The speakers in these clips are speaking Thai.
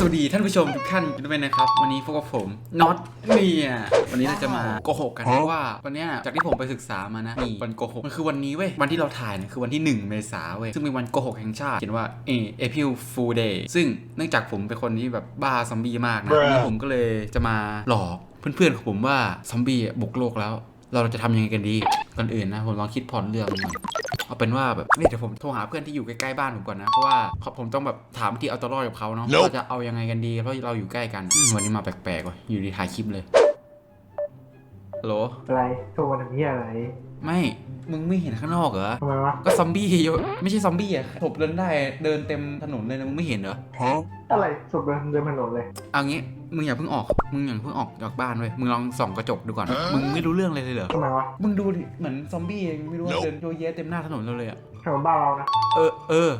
สวัสดีท่านผู้ชมทุกท่านด้วยนะครับ วันนี้พวกบผมน็อตเนี่ยวันนี้เราจะมาโกหกกันเพราะว่าวันเนี้ยจากที่ผมไปศึกษามานะนี่วันโกหกมันคือวันนี้เว้ยวันที่เราถ่ายเนี่ยคือวันที่ 1 เมษาเว้ยซึ่งเป็นวันโกหกแห่งชาติเขียนว่าเอ April Fool Day ซึ่งเนื่องจากผมเป็นคนที่แบบบ้าซอมบี้มากนะวันนี้ผมก็เลยจะมาหลอกเพื่อนๆของผมว่าซอมบี้บุกโลกแล้ว เราจะทำยังไงกันดี ก่อนอื่นนะผมลองคิดพล็อตเรื่องก่อนเอาเป็นว่าแบบเนี่ยเดี๋ยวผมโทรหาเพื่อนที่อยู่ใกล้ๆบ้านผมก่อนนะ เพราะว่าเขาผมต้องแบบถามวิธีเอาตัวรอดกับเขาเนาะ Nope เราจะเอายังไงกันดี เพราะเราอยู่ใกล้กันอืมวันนี้มาแปลกๆว่ะอยู่ดีถ่ายคลิปเลยฮัลโหลอะไรโทรมาทำเหี้ยอะไร ไม่ มึงไม่เห็นข้างนอกเหรอ ทำไมวะ ก็ซอมบี้เยอะไม่ใช่ซอมบี้อะถบเดินได้ เดินเต็มถนนเลยนะมึงไม่เห็นเหรอ Huh? อะไรศพเดินเดินถนนเลย เอางี้ มึงอย่าเพิ่งออก มึงอย่าเพิ่งออกจากบ้านเว้ย มึงลองส่องกระจกดูก่อน มึงไม่รู้เรื่องเลยเลยเหรอ ทำไมวะมึงดูดิ เหมือนซอมบี้เองไม่รู้ว่า Nope เดินโยเยะเต็มหน้าถนนเราเลยอะถนนบ้านเรานะ เออ เออ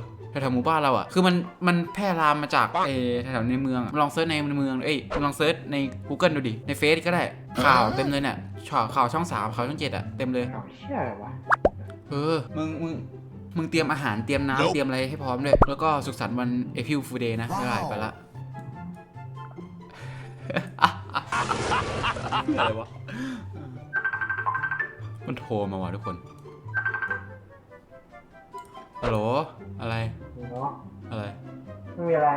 แถวๆหมู่บ้านเราอะคือมันมันแพร่ลามมาจากเออแถวๆในเมืองอะลองเซิร์ชในเมืองเอ้ยลองเซิร์ชใน Google ดูดิในเฟซก็ได้ข่าวเต็มเลยเนี่ยข่าวข่าวช่องสามข่าวช่องเจ็ดอะเต็มเลย เอาเหี้ยอะไรวะ เออ มึง มึง มึงเตรียมอาหาร เตรียมน้ำ Nope เตรียมอะไรให้พร้อมด้วย แล้วก็สุขสันต์วัน April Fool Day นะได้ไปละ อะไรวะ มันโทรมาว่ะทุกคนฮัลโหลอะไร เนาะอะไร ไม่มีอะไร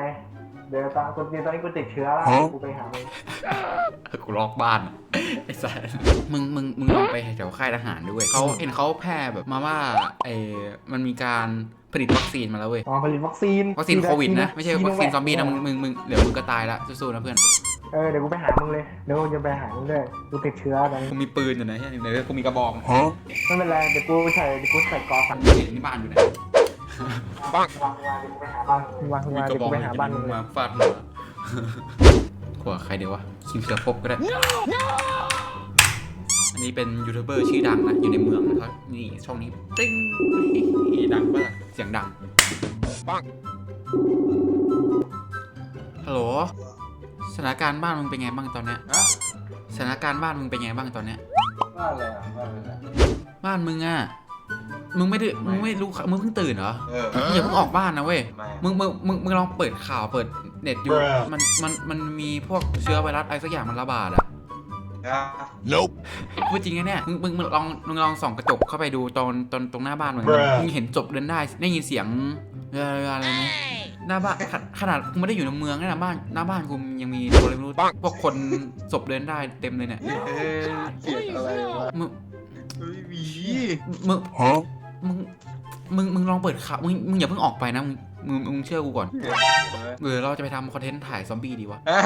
เดี๋ยวตอนกูตอนนี้กูติดเชื้อแล้วฮะกูไปหามึงกูล็อกบ้านอะไอ้สัสมึงมึงมึงลองไปแถวค่ายทหารด้วยเขาเห็นเขาแพร่แบบมาว่าไอ้มันมีการผลิตวัคซีนมาแล้วเว้ยอ๋อผลิตวัคซีนวัคซีนโควิดนะไม่ใช่วัคซีนซอมบี้นะมึงมึงมึงเดี๋ยวมึงก็ตายละสู้ๆนะเพื่อนเออเดี๋ยวกูไปหามึงเลยเดี๋ยวกูจะไปหามึงด้วยกูติดเชื้อตอนนี้กูมีปืนอยู่นะเฮ้ยเดี๋ยวกูมีกระบอก Huh? ไม่เป็นไรเดี๋ยวกูใส่เดี๋ยวกูใส่กอฟันเห็นที่บ้านอยู่ไหน วางวางวางเดี๋ยวกูไปหาบ้านวางมีวางกระเดี๋ยวบอกูกไปหาบ้านมึงเลยมาฟาดหัวขวาใครเดี๋ยววะคิมเสือภพก็ได้ อันนี้เป็นยูทูบเบอร์ชื่อดังนะ อยู่ในเมืองนะครับ นี่ช่องนี้ ติ้งดังปะล่ะ เสียงดัง ปังฮัลโหล สถานการณ์บ้านมึงเป็นไงบ้างตอนเนี้ยฮะสถานการณ์บ้านมึงเป็นไงบ้างตอนเนี้ยบ้านอะไรอะบ้านอะไรบ้านมึงอะ มึงไม่ได้มึงไม่รู้มึงเพิ่งตื่นเหรอเออ มึงอย่าเพิ่งออกบ้านนะเว้ย ไม่ มึงมึงมึงมึงลองเปิดข่าวเปิดเน็ตอยู่ Bruh มันมันมันมีพวกเชื้อไวรัสอะไรสักอย่างมันระบาดอะอะ Nope. พูดจริงนะเนี่ยมึงมึงมึงลองมึงลองส่องกระจกเข้าไปดูตอนตอนตรงหน้าบ้านมึง Bruh มึงเห็นศพเดินได้ได้ยินเสียงเอ่ออะไรไหมหน้าบ้านขนาดขนาดกูไม่ได้อยู่ในเมืองนะหน้าบ้านหน้าบ้านกูยังมีตัวอะไรไม่รู้พวกคนศพเดินได้เต็มเลยเนี่ยเออเสียงอะไรวะมึงไม่มีมึง Huh? มึง มึง มึงลองเปิดข่าว มึง มึงอย่าเพิ่งออกไปนะ มึง มึงมึงเชื่อกูก่อน เออ เราจะไปทำคอนเทนต์ถ่ายซอมบี้ดีวะอะ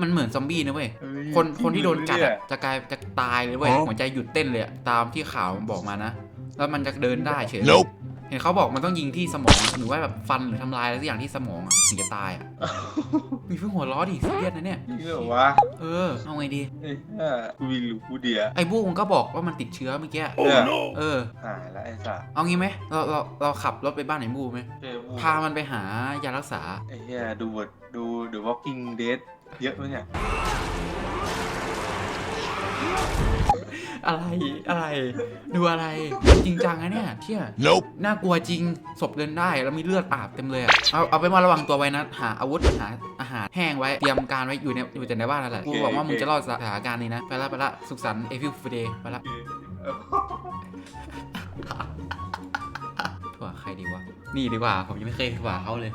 มันเหมือนซอมบี้นะเว้ยเฮ้ย คน คนที่โดนกัดอะจะกลาย จะตายเลยเว้ยอ๋อหัวใจหยุดเต้นเลยอะตามที่ข่าวมันบอกมานะ แล้วมันจะเดินได้เฉย Nope. เห็นเขาบอกมันต้องยิงที่สมองหรือว่าแบบฟันหรือทำลายอะไรสักอย่างที่สมองอะถึงจะตายอะมีเพิ่งหัวล้อดิซีเรียสนะเนี่ย จริงเหรอวะเออ เอาไงดีเอ้ยอะกูวิรู้กูเดียไอ้บู้มันก็บอกว่ามันติดเชื้อเมื่อกี้ เนี่ยเออ หายแล้วไอ้สัสเอางี้ไหมเราเราเราขับรถไปบ้านไอ้บู้ไหม เจอบูพามันไปหายารักษา ไอ้เหี้ยดูบทดูดู Walking Dead เยอะไหมเนี่ย อะไรอะไรดูอะไรจริงจังนะเนี่ยเชี่ย Nope. น่ากลัวจริงศพเดินได้แล้วมีเลือดอาบเต็มเลยอะเอาเอาไปนว่าระวังตัวไว้นะหาอาวุธหาอาหารแห้งไว้เตรียมการไว้อยู่ในอยู่แต่ในบ้านนั่นแหละกูหวังว่ามึงจะรอดสถานการณ์นี้นะไปละไปละสุขสันต์เอพิลฟูเดย์ไปละถั่วใครดีวะนี่ดีกว่า ผมยังไม่เคยถั่วเขาเลย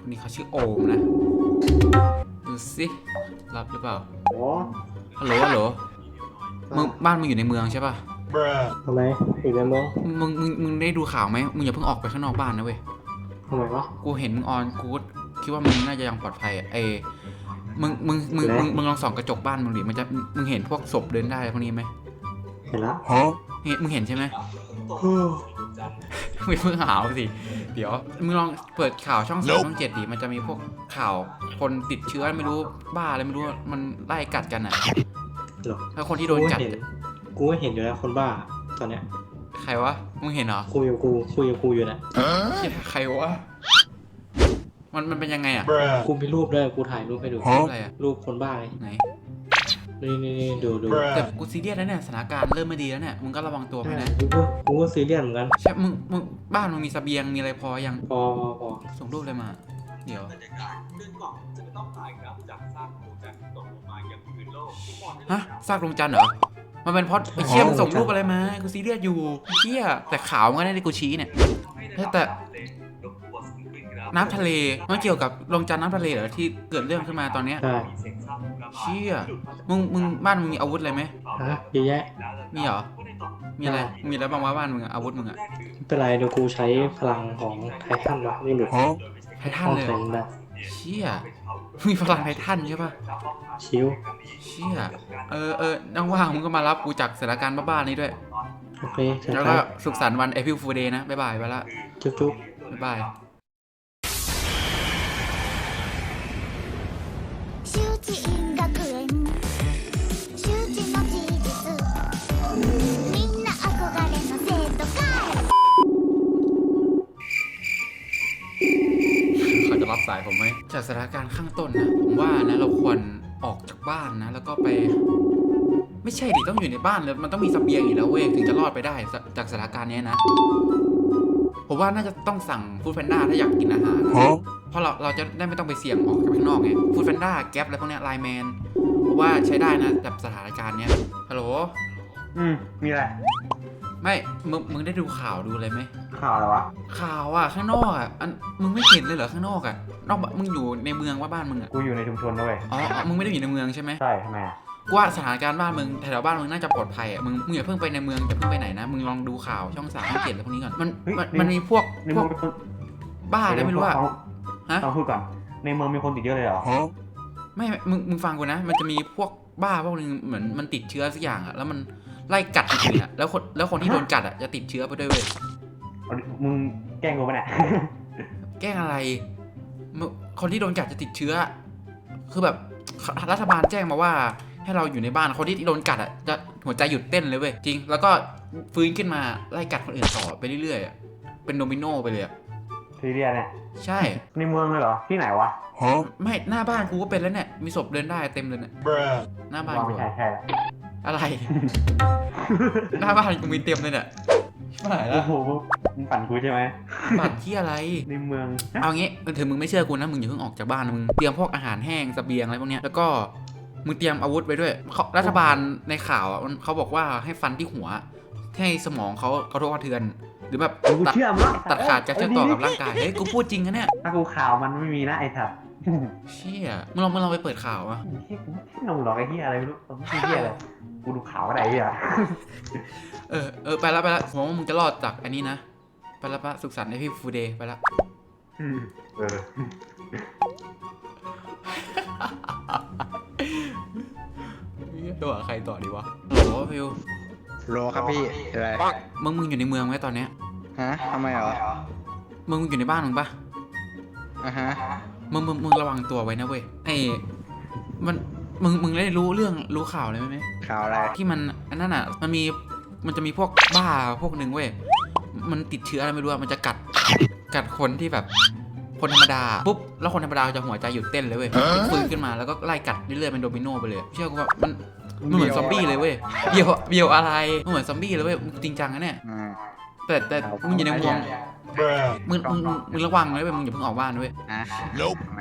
คนนี้เขาชื่อโอมนะ ดูสิรับหรือเปล่าโอ้ฮัลโหลฮัลโหล มึงบ้านมึงอยู่ในเมืองใช่ป่ะ Bruh. ทำไมอีกในเมืองมึงมึงมึงได้ดูข่าวไหมมึงอย่าเพิ่งออกไปข้างนอกบ้านนะเว้ย ทำไมวะ กูเห็นมึงออนกูก็คิดว่ามึงน่าจะยังปลอดภัยอะไอ้มึงมึงมึงแล้วมึงมึงลองส่องกระจกบ้านมึงดิมันจะมึงเห็นพวกศพเดินได้พวกนี้ไหมเห็นละ Huh? เห็นมึงเห็นใช่ไหมเฮ้ยไม่เพิ่งหาวสิ เดี๋ยวมึงลองเปิดข่าวช่องสาม Nope ช่องเจ็ดดิมันจะมีพวกข่าวคนติดเชื้อไม่รู้บ้าอะไรไม่รู้มันไล่กัดกันอะ หรอแล้วคนที่โดนกัดกูเห็นกูก็เห็นอยู่แล้วคนบ้าตอนเนี้ย ใครวะ มึงเห็นเหรอ คุยกับกูคุยกับกูอยู่นะ Huh? เหี้ยใครวะ มันมันเป็นยังไงอะ Bruh. กูมีรูปด้วยกูถ่ายรูปให้ดูฮะอะไรอะ รูปคนบ้าเลยไหนนี่นี่นี่ดูดู Bruh แต่กูซีเรียสแล้วเนี่ยสถานการณ์เริ่มไม่ดีแล้วเนี่ยมึงก็ระวังตัวไปนะกูก็กูก็ซีเรียสเหมือนกันใช่มึงมึงบ้านมึงมีเสบียงมีอะไรพอยังพอพอพอส่งรูปเลยมา เดี๋ยวบรรยากาศเพื่อนกล่องจะไม่ต้องตายครับจากซากโครงจากตกลงมาอย่างพื้นโลกทุกคนได้เลยฮะครับซากดวงจันทร์เหรอ มันเป็นเพราะไอ้เชี่ยมงส่งรูปอะไรมา กูซีเรียสอยู่ไอ้เชี่ยแต่ขาวมันก็ได้ที่กูชี้เนี่ยเฮ้ยแต่รบกวนสักนิดครับน้ำทะเลมันเกี่ยวกับดวงจันทร์น้ำทะเลเหรอที่เกิดเรื่องขึ้นมาตอนเนี้ยใช่มีเสียงซากระบาดเชี่ยมึงมึงบ้านมึงมีอาวุธอะไรไหมฮะเยอะแยะมีเหรอมีอะไร มีอะไรบ้างวะบ้านมึงอะอาวุธมึงอะไม่เป็นไรเดี๋ยวกูใช้พลังของไททันวะกูหลุด ไททันห้องเลยเหรแข็องแบบเชี่ยมีพลังไททันใช่ปะชิวเชี่ยเออเออน้องว่างมึงก็มารับกูจากสถานการณ์บ้าๆนี้ด้วย โอเคจัดแล้วไปก็สุขสันต์วัน April Fool Day นะ บ๊ายบายไปละ จุ๊บจุ๊บบ๊ายบาย สายผมไหมจากสถานการณ์ข้างต้นนะผมว่านะเราควรออกจากบ้านนะ แล้วก็ไป ไม่ใช่ดิต้องอยู่ในบ้านเลยมันต้องมีเสบียงอยู่แล้วเว้ยถึงจะรอดไปได้สจากสถานการณ์เนี้ยนะผมว่าน่าจะต้องสั่งฟู้ดแพนด้าถ้าอยากกินอาหารเพราะเราเราจะได้ไม่ต้องไปเสี่ยงออกจากข้างนอกไงฟู้ดแพนด้าแก๊ปอะไรพวกเนี้ยไลแมนผมว่าใช้ได้นะกับสถานการณ์เนี้ยฮัลโหลอืมมีอะไรไม่มึงมึงได้ดูข่าวดูอะไรไหมข่าวอะไรวะข่าวอะข้างนอกอะอันมึงไม่เห็นเลยเหรอข้างนอกอะ นอกบ้านมึงอยู่ในเมืองว่าบ้านมึงอะกูอยู่ในชุมชนด้วยอ๋ออ๋อมึงไม่ได้อยู่ในเมืองใช่ไหมใช่ทำไมอะกูว่าสถานการณ์บ้านมึงแถวๆบ้านมึงน่าจะปลอดภัยอะมึงมึงอย่าเพิ่งไปในเมืองอย่าเพิ่งไปไหนนะมึงลองดูข่าวช่องสามช่องเจ็ดอะไรพวกนี้ก่อนมันมันมันมีพวกในพเมืวองกมีคนบ้าอะไรไม่รู้อะฮะ ต้องพูดก่อนในเมืองมีคนติดเยอะเลยเหรอไม่ไม่มึงมึงฟังกูนะ มันจะมีพวกบ้าพวกนึงเหมือนมันติดเชื้อสักอย่างอะแล้วมันไล่กัดคนอื่นอะแล้วคนแล้วคนที่โดนกัดอะจะติดเชื้อไปด้วยเว้ยมึงแกล้งกูปะเนี่ย แกล้งอะไรมึง คนที่โดนกัดจะติดเชื้อ คือแบบรัฐบาลแจ้งมาว่า ให้เราอยู่ในบ้านคนที่โดนกัดอะจะหัวใจหยุดเต้นเลยเว้ยจริง แล้วก็ฟื้นขึ้นมาไล่กัดคนอื่นต่อไปเรื่อยๆอะเป็นโดมิโนไปเลยอะซีเรียสเนี่ยใช่ในเมืองเลยเหรอที่ไหนวะไม่หน้าบ้านกูก็เป็นแล้วเนี่ยมีศพเดินได้เต็มเลยเนี่ยหน้าบ้านว่ากูไม่ใช่อะใช่ละอะไรหน้าบ้านกูมีเต็มเลยเนี่ย ชิบหายแล้โอ้วโหมึงปั่นกูใช่ไหมบัตรที่อะไร ในเมืองเอางี้ถึงมึงไม่เชื่อกูนะ มึงอย่าเพิ่งออกจากบ้านนะมึงเตรียมพวกอาหารแห้งเสบียงอะไรพวกเนี้ยแล้วก็มึงเตรียมอาวุธไว้ด้วยเขารัฐบาลในข่าวอะมันเขาบอกว่าให้ฟันที่หัว ให้สมองเขาเขาโรคกระเทือน หรือแบบกูตัดเชื่อมั้งตัดขาดการเชื่อมต่อกับร่างกายเฮ้ยกูพูดจริงนะเนี่ยถ้ากูข่าวมันไม่มีนะไอ้สัตว์ เชี่ยมึงลองมึงลองไปเปิดข่าวอะเฮียกูไม่เชื่อมึงหรอกไอ้เฮียอะไรไม่รู้ผมไม่เฮียอะไรกูดูข่าวอะไรเฮียเออเออไปแล้วไปแล้วผมว่ามึงจะรอดจากอันนี้นะไปแล้วปะสุขสันต์ไอพี่ฟูเดย์ไปแล้วอืมเออตัวใครต่อดีวะโอ้โหฟิวโลครับพี่อะไรมึงมึงอยู่ในเมืองไหมตอนเนี้ยฮะทำไมเหรอมึงมึงอยู่ในบ้านมึงปะอะฮะ มึงมึงมึงระวังตัวไว้นะเว้ยไอ้มันมึงมึงได้รู้เรื่องรู้ข่าวอะไรไหมข่าวอะไร ที่มันอันนั้นอะมันมีมันจะมีพวกบ้าพวกหนึ่งเว้ยมันติดเชื้ออะไรไม่รู้อะมันจะกัดกัดคนที่แบบคนธรรมดาปุ๊บแล้วคนธรรมดาจะหัวใจหยุดเต้นเลยเว้ยฟื้นขึ้นมาแล้วก็ไล่กัดเรื่อยๆเป็นโดมิโนไปเลย เชื่อกูว่ามันมันเหมือนซอมบี้เลยเว้ยเบียวเบียวอะไรมันเหมือนซอมบี้เลยเว้ยมึงจริงจังนะเนี่ยอืมแต่แต่มึงอยู่ในเมือง มึงมึงมึงมึงระวังนะเว้ยมึงอย่าเพิ่งออกบ้านนะเว้ยอะทำไม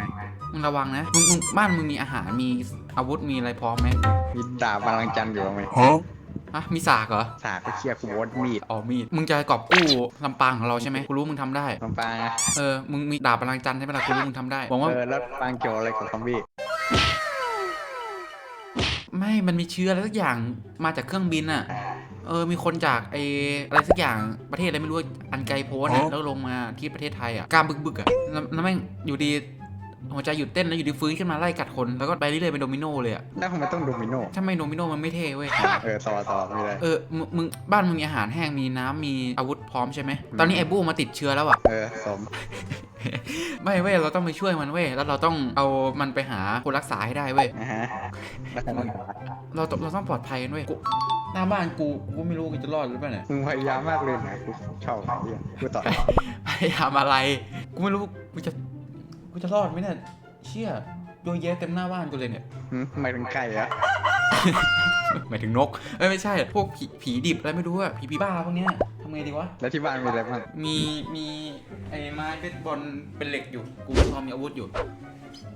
มึงระวังนะมึงมึงบ้านมึงมีอาหารมีอาวุธมีอะไรพร้อมไหมมีดาบบาลังก์จันทร์อยู่ไหมฮะมีสากเหรอสากไปเคลียร์กูวดมีดอ๋อมีดมึงจะกอบกู้ลำปางของเราใช่ไหมกูรู้มึงทำได้ ลำปางนะเออ มึงมีดาบพลังจันทร์ใช่ไหมล่ะกูรู้มึงทำได้บอกว่าเออแล้วปางเกี่ยวอะไรกับซอมบี้ไม่มันมีเชื้ออะไรสักอย่างมาจากเครื่องบินอะ เออมีคนจากไออะไรสักอย่างประเทศอะไรไม่รู้อันไกลโพ้นอะแล้วลงมาที่ประเทศไทยอะกล้ามบึกๆอะแล้วแล้วแม่งอยู่ดี หัวใจหยุดเต้นแล้วอยู่ดีฟื้นขึ้นมาไล่กัดคนแล้วก็ไปเรื่อยๆเป็นโดมิโนเลยอะแล้วทำไมต้องโดมิโนถ้าไม่โดมิโนมันไม่เท่เว้ย เออต่อต่อไม่ได้ เออมึงมึงบ้านมึงมีอาหารแห้งมีน้ำมีอาวุธพร้อมใช่ไหมตอนนี้ไอ้บู้มาติดเชื้อแล้วอะเออสมไม่เว้ยเราต้องไปช่วยมันเว้ยแล้วเราต้องเอามันไปหาคนรักษาให้ได้เว้ยอะฮะแล้วทำไมเราต้องเราต้องปลอดภัยกันเว้ยกูหน้าบ้านกูกูก็ไม่รู้กูจะรอดหรือเปล่าเนี่ยมึงพยายามมากเลยนะกูชอบไอ้เหี้ยกูต่อพยายามอะไร กูไม่รู้กูจะ กูจะรอดไหมเนี่ยเชี่ยโยนแย่เต็มหน้าบ้านกูเลยเนี่ย หืมทำไมถึงไก่อะหมายถึงนกเอ้ยไม่ใช่พวกผีผีดิบอะไรไม่รู้อะผีผีบ้าพวกเนี้ยทำำไงดีวะ แล้วที่บ้านมีอะไรบ้างมีมีไอ้ไม้เบสบอลเป็นเหล็กอยู่ กูพอมีอาวุธอยู่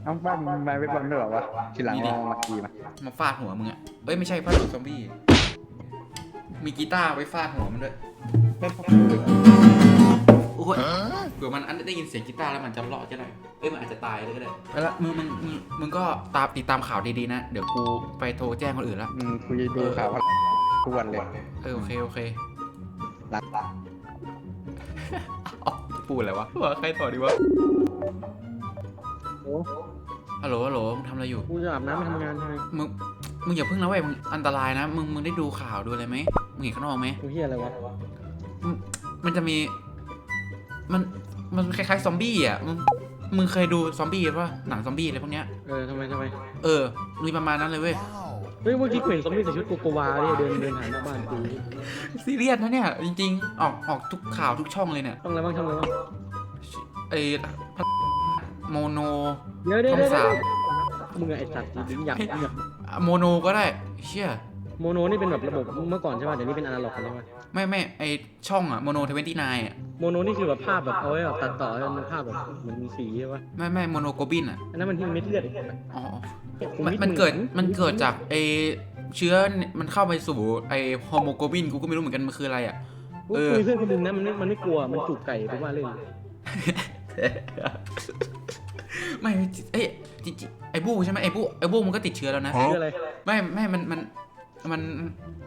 เอ้าบ้านมึงมาเว็บบอลด้วยเหรอวะทีหลังมีดิ ลองมาขี่มามาฟาดหัวมึงอะเอ้ยไม่ใช่ฟาดหัวซอมบี้ มีกีตาร์ไว้ฟาดหัวมันด้วยโอ้ยเผื่อมันอันได้ยินเสียงกีตาร์แล้วมันจะรอดก็ได้เอ้ยมันอาจจะตายเลยก็ได้แล้วมึงมึงมึงมึงก็ตามติดตามข่าวดีๆนะ เดี๋ยวกูไปโทรแจ้งคนอื่นละอืมกูจะดูข่าวทุกวันเลยเออโอเคโอเครักอ๋อพูดอะไรวะว่าใครต่อดีวะโอ้ฮัลโหลฮัลโหลมึงทำอะไรอยู่ กูจะอาบน้ำไปทำงานทำไมมึงมึงอย่าเพิ่งนะเว้ยมึงอันตรายนะ มึงมึงได้ดูข่าวดูอะไรไหมมึงเห็นข้างนอกไหมกูเฮียอะไรวะมึงมันจะมี มันมันคล้ายๆซอมบี้อะมึงมึงเคยดูซอมบี้ป่ะหนังซอมบี้อะไรพวกเนี้ยเออทำไมทำไมเออมีประมาณนั้นเลยเว้ยเฮ้ยเมื่อกี้กูเห็นซอมบี้ใส่ชุดโกโกวาเนี่ยเดินเดินหาหน้าบ้านกูซีเรียสนะเนี่ยจริงๆ ออกออกทุกข่าวทุกช่องเลยเนี่ยต้องอะไรบ้างทำอะไรบ้างไอ้โมโนเดี๋ยวเดี๋ยวช่องเดี๋ยวสามมึงอะไอสัตว์จริงอยากอยากโมโนก็ได้เชี่ย โมโนนี่เป็นแบบระบบเมื่อก่อนใช่ป่ะเดี๋ยวนี้เป็นอนาล็อกกันใช่ไหมไม่ไม่ไอช่องอะโมโนทเวนตี้นอะโมโนนี่คือแบบภาพแบบเอาไว้แบบตัดต่อให้มันภาพแบบเหมือนมีสีใช่ป่ะไม่ไม่โมโนโกบินอะอันนั้นมันที่เม็ดเลือดอ๋อกูมันดมันเกิดหอมันเกิดจากไอเชื้อมันเข้าไปสู่ไอโฮโมโกบินกูก็ไม่รู้เหมือนกันมันคืออะไรอะกูเออคุยเพื่อนคนหนึงนะมันไม่มันไม่กลัวมันจูบไก่กูว่าเล่นไม่เอ้ยจริงๆไอบู้ใช่ไหมไอบู้ไอบู้มันก็ติดเชื้อแล้วนะคืออะไรไม่ไม่มันมัน มัน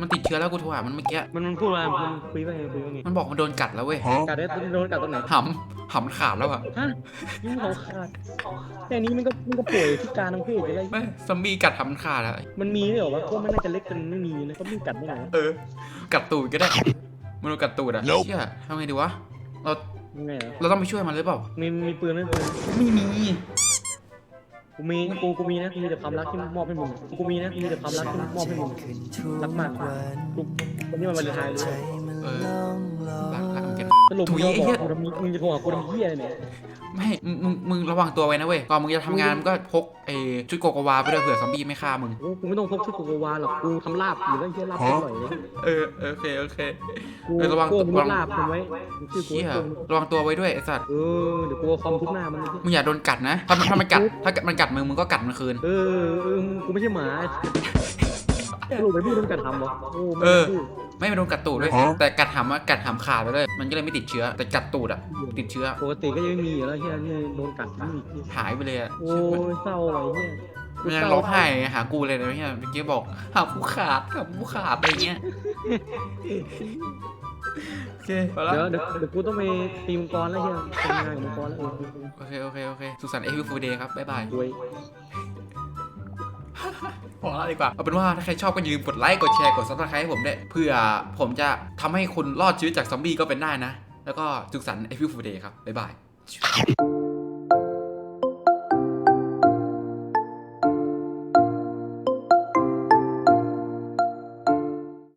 มันติดเชื้อแล้วกูโทรหามันเมื่อกี้มันมันพูดว่ามันคุยว่าไงคุยว่าไงมันบอกมันโดนกัดแล้วเว้ยกัดได้โดนกัดตรงไหนหำหำขาดแล้วอะฮะยิ่งเขาขาดแค่นี้มันก็มันก็ป่วยพิการทางเพศอะไรไม่ซอมบี้กัดหำขาดแล้วมันมีด้วยเหรอวะก็มันน่าจะเล็กจนไม่มีนะก็มีกัดได้ไงวะเออ กัดตูดก็ได้มันโดนกัดตูดอะเชี่ยทำไงดีวะเรายังไงเหรอเราต้องไปช่วยมันหรือเปล่ามีมีปืนไหมปืนไม่มี กูมีกูกูมีนะกูมีแต่ความรักที่มอบให้มึงกูมีนะกูมีแต่ความรักที่มอบให้มึงรักมากกูวันนี้มันวันเลนไทน์เลย เออรักรักเหมือนกัน สรุปถุมึยงจะไอ้บเหี้อยกกูทำมึงจะโทรหากูทำเหี้ยอะไรเนี่ยไม่มึงมึงมึงระวังตัวไว้นะเว้ย ก่อนมึงจะทำงานมึงก็พกไอ้ชุดโกโกวาไปด้วยเผื่อซอมบี้ไม่ฆ่ามึงกูกูไม่ต้องพกชุดโกโกวาหรอกกูทำลาบอยู่แล้วเหี้ยลาบอร่อยเลยเออเออโอเคโอเคกูเออระวังกูระวังลาบมันไว้กูชื่อกูเชี่ยไว้กูระวังตัวไว้ด้วยไอ้สัตว์ เออเดี๋ยวกูเอาคอมทุบหน้ามันเลยมึงอย่าโดนกัดนะ ถ้ามันถ้ามันกัดถ้ามันกัดมึงมึงก็กัดมันคืน เออเออกูไม่ใช่หมา สรุปไปพี่โดนกัดทำเหรอโอ้เออไม่ไม่ไปโดนกัดตูดด้วยแต่กัดหำอะกัดหำขาดไปเลย มันก็เลยไม่ติดเชื้อ แต่กัดตูดอะติดเชื้อปกติก็ยังไม่มีอยู่แล้วเฮียนี่โดนกัดนี่หายไปเลยอะโอ้ยเศร้าอะไรเนี่ยมันยังร้องไห้หากูเลยนะเนี่ยเมื่อกี้บอกหาผู้ขาดหาผู้ขาดอะไรเงี้ยโอเคพอแล้วเดี๋ยวเดี๋ยวเดี๋ยวกูต้องไปตีมังกรแล้วเฮียทำงานกับมังกรแล้วเออโอเคโอเคโอเคสุขสันต์เอพิฟูเดย์ครับบ๊ายบายรวย พอแล้วดีกว่า เอาเป็นว่าถ้าใครชอบก็อย่าลืมกดไลค์ กดแชร์ กดซับสไครต์ให้ผมด้วยเพื่อผมจะทำให้คุณรอดชีวิตจากซอมบี้ก็เป็นได้นะ แล้วก็สุขสันต์เอพิฟูเดย์ครับ บ๊ายบาย